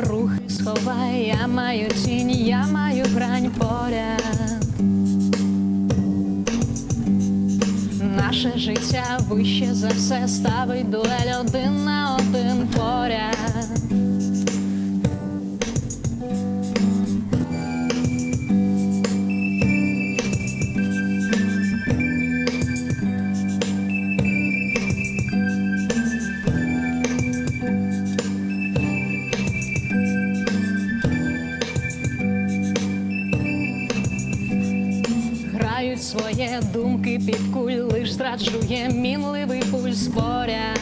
рухи сховай, я маю тінь, я маю грань поряд. Наше життя вище за все ставить дуель один на один. Своє думки під куль, лиш зраджує мінливий пульс поряд.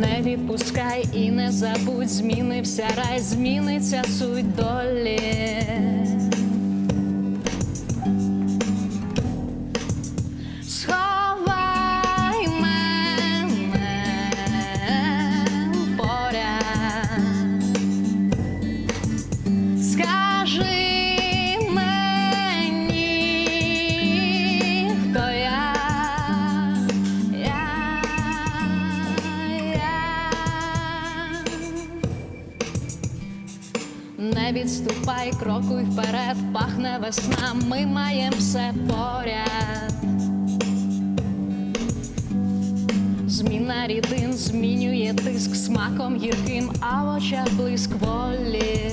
Не відпускай і не забудь, змінився рай, зміниться суть долі. Не відступай, крокуй вперед, пахне весна, ми маєм все поряд. Зміна рідин змінює тиск смаком гірким, а в очах блиск волі.